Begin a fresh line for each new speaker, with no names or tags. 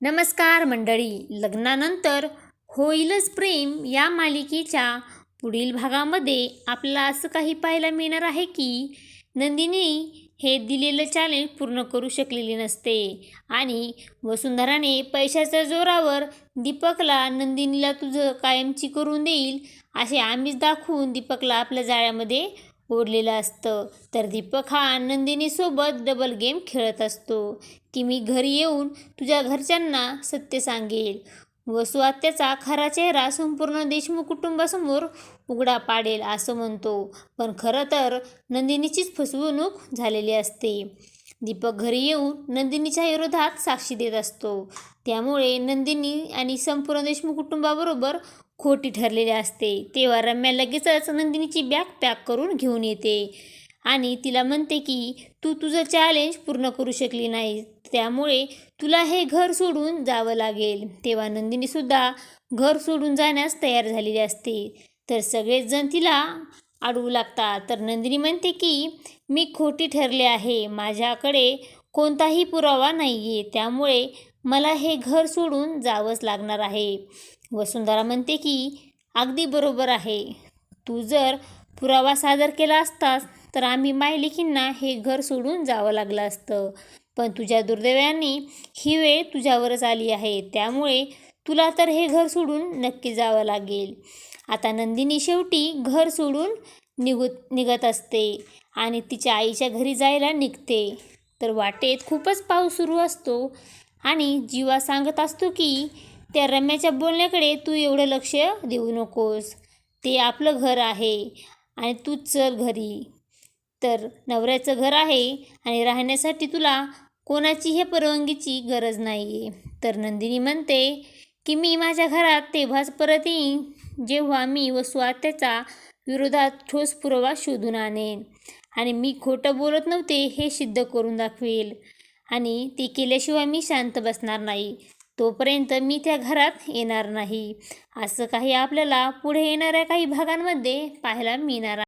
नमस्कार मंडळी. लग्नानंतर होईलच प्रेम या मालिकेच्या पुढील भागामध्ये आपल्याला असं काही पाहायला मिळणार आहे की नंदिनी हे दिलेलं चॅलेंज पूर्ण करू शकलेली नसते आणि वसुंधराने पैशाच्या जोरावर दीपकला नंदिनीला तुझं कायमची करून देईल असे आम्हीच दाखवून दीपकला आपल्या जाळ्यामध्ये ओढलेलं असतं. तर दीपक हा नंदिनीसोबत डबल गेम खेळत असतो. की मी घरी येऊन तुझ्या घरच्यांना सत्य सांगेल. वसु आत्याचा खरा चेहरा संपूर्ण देशमुख कुटुंबासमोर उघडा पाडेल असं म्हणतो. पण खरं तर नंदिनीचीच फसवणूक झालेली असते. दीपक घरी येऊन नंदिनीच्या विरोधात साक्षी देत असतो. त्यामुळे नंदिनी आणि संपूर्ण देशमुख कुटुंबाबरोबर खोटी ठरलेली असते. तेव्हा रम्या लगेचच नंदिनीची बॅग पॅक करून घेऊन येते आणि तिला म्हणते की तू तुझं चॅलेंज पूर्ण करू शकली नाही त्यामुळे तुला हे घर सोडून जावं लागेल. तेव्हा नंदिनीसुद्धा घर सोडून जाण्यास तयार झालेली असते. तर सगळेचजण तिला अडवू लागतात. तर नंदिनी म्हणते की मी खोटी ठरले आहे. माझ्याकडे कोणताही पुरावा नाही आहे त्यामुळे मला हे घर सोडून जावंच लागणार आहे. वसुंधरा म्हणते की अगदी बरोबर आहे. तू जर पुरावा सादर केला असतास तर आम्ही मायलेकींना हे घर सोडून जावं लागलं असतं. पण तुझ्या दुर्दैवाने ही वेळ तुझ्यावरच आली आहे. त्यामुळे तुला तर हे घर सोडून नक्की जावं लागेल. आता नंदिनी शेवटी घर सोडून निघत निघत असते आणि तिच्या आईच्या घरी जायला निघते. तर वाटेत खूपच पाऊस सुरू असतो. आणि जीवा सांगत असतो की त्या रम्याच्या बोलण्याकडे तू एवढं लक्ष देऊ नकोस. ते आपलं घर आहे आणि तूच चल घरी. तर नवऱ्याचं घर आहे आणि राहण्यासाठी तुला कोणाची हे परवानगीची गरज नाही आहे तर नंदिनी म्हणते की मी माझ्या घरात तेव्हाच परत येईन जेव्हा मी व आत्याचा विरोधात ठोस पुरावा शोधून आणेन आणि मी खोटं बोलत नव्हते हे सिद्ध करून दाखवेल. आणि ती केल्याशिवाय मी शांत बसणार नाही. तोपर्यंत मी त्या घरात येणार नाही. असं काही आपल्याला पुढे येणाऱ्या काही भागांमध्ये पाहायला मिळणार